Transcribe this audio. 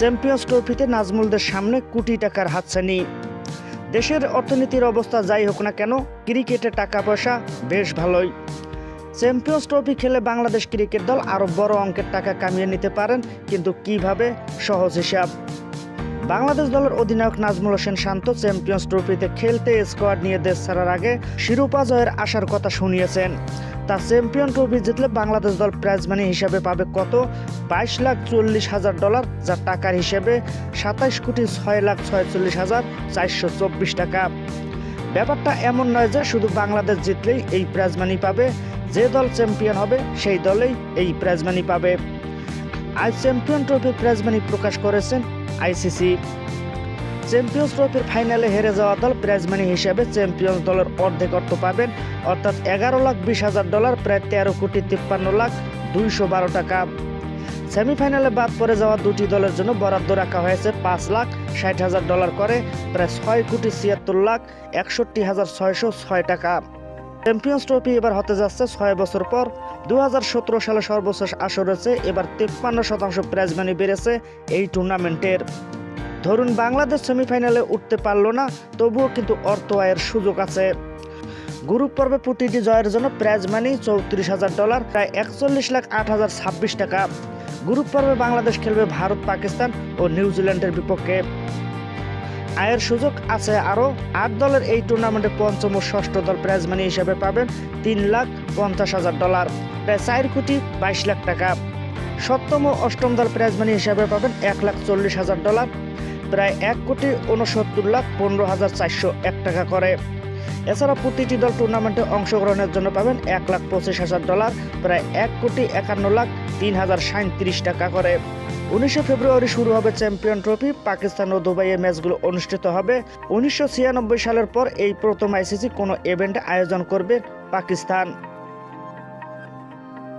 Champions ট্রফিতে নাজমুলদের সামনে কোটি টাকার হাতছানি। দেশের অর্থনীতির অবস্থা যাই হোক না কেন, ক্রিকেটে টাকা পয়সা বেশ ভালোই। চ্যাম্পিয়ন্স ট্রফি খেলে বাংলাদেশ ক্রিকেট দল আরও বড় অঙ্কের টাকা কামিয়ে নিতে পারেন, কিন্তু কীভাবে? সহজ হিসাব। বাংলাদেশ দলের অধিনায়ক নাজমুল হোসেন শান্ত চ্যাম্পিয়ন্স ট্রফিতে খেলতে স্কোয়াড নিয়ে দেশ ছাড়ার আগে শিরোপা জয়ের আশার কথা শুনিয়েছেন। তা চ্যাম্পিয়ন ট্রফি জিতলে বাংলাদেশ দল প্রাইজ মানি হিসাবে পাবে কত? বাইশ লাখ চল্লিশ হাজার ডলার, যা টাকার হিসেবে সাতাইশ কোটি ছয় লাখ ছয়চল্লিশ হাজার চারশো চব্বিশ টাকা। ব্যাপারটা এমন নয় যে শুধু বাংলাদেশ জিতলেই এই প্রাইজ মানি পাবে, যে দল চ্যাম্পিয়ন হবে সেই দলেই এই প্রাইজ মানি পাবে। আজ চ্যাম্পিয়ন ট্রফির প্রাইজ মানি প্রকাশ করেছেন আইসিসি চ্যাম্পিয়ন্স ট্রফির ফাইনালে হেরে যাওয়া দল প্রাইজ মানি হিসাবে চ্যাম্পিয়ন্স দলের অর্ধেক অর্থ পাবেন। অর্থাৎ এগারো লাখ বিশ হাজার ডলার, প্রায় তেরো কোটি তিপ্পান্ন লাখ দুইশো বারো টাকা। সেমিফাইনালে বাদ পড়ে যাওয়া দুটি দলের জন্য বরাদ্দ রাখা হয়েছে পাঁচ লাখ ষাট হাজার ডলার করে, প্রায় ছয় কোটি ছিয়াত্তর লাখ একষট্টি হাজার ছয়শো ছয় টাকা। চ্যাম্পিয়ন্স ট্রফি এবার হতে যাচ্ছে ছয় বছর পর। দুহাজার সতেরো সালে সর্বশেষ আসর হয়েছে এবার তিপ্পান্ন শতাংশ প্রাইজ মানি বেড়েছে এই টুর্নামেন্টের ধরুন বাংলাদেশ সেমিফাইনালে উঠতে পারল না, তবুও কিন্তু অর্থ আয়ের সুযোগ আছে। গ্রুপ পর্বে প্রতিটি জয়ের জন্য প্রাইজ মানি চৌত্রিশ হাজার ডলার প্রায় একচল্লিশ লাখ আট হাজার ছাব্বিশ টাকা। গ্রুপ পর্বে বাংলাদেশ খেলবে ভারত, পাকিস্তান ও নিউজিল্যান্ডের বিপক্ষে। আয়ের সুযোগ আছে আরও। আট দলের এই টুর্নামেন্টে পঞ্চম ও ষষ্ঠ দল প্রাইজ মানি হিসেবে পাবেন তিন লাখ পঞ্চাশ হাজার ডলার প্রায় চার কোটি বাইশ লাখ টাকা। সপ্তম ও অষ্টম দল প্রাইজ মানি হিসেবে পাবেন এক লাখ চল্লিশ হাজার ডলার প্রায় এক কোটি উনসত্তর লাখ পনেরো হাজার চারশো এক টাকা করে। এছাড়া প্রতিটি দল টুর্নামেন্টে অংশগ্রহণের জন্য পাবেন এক লাখ পঁচিশ হাজার ডলার প্রায় এক কোটি একান্ন লাখ তিন হাজার সাঁত্রিশ টাকা করে। উনিশে ফেব্রুয়ারি শুরু হবে চ্যাম্পিয়ন ট্রফি। পাকিস্তান ও দুবাইয়ে ম্যাচগুলো অনুষ্ঠিত হবে। উনিশশো ছিয়ানব্বই সালের পর এই প্রথম আইসিসি কোনো ইভেন্ট আয়োজন করবে পাকিস্তান।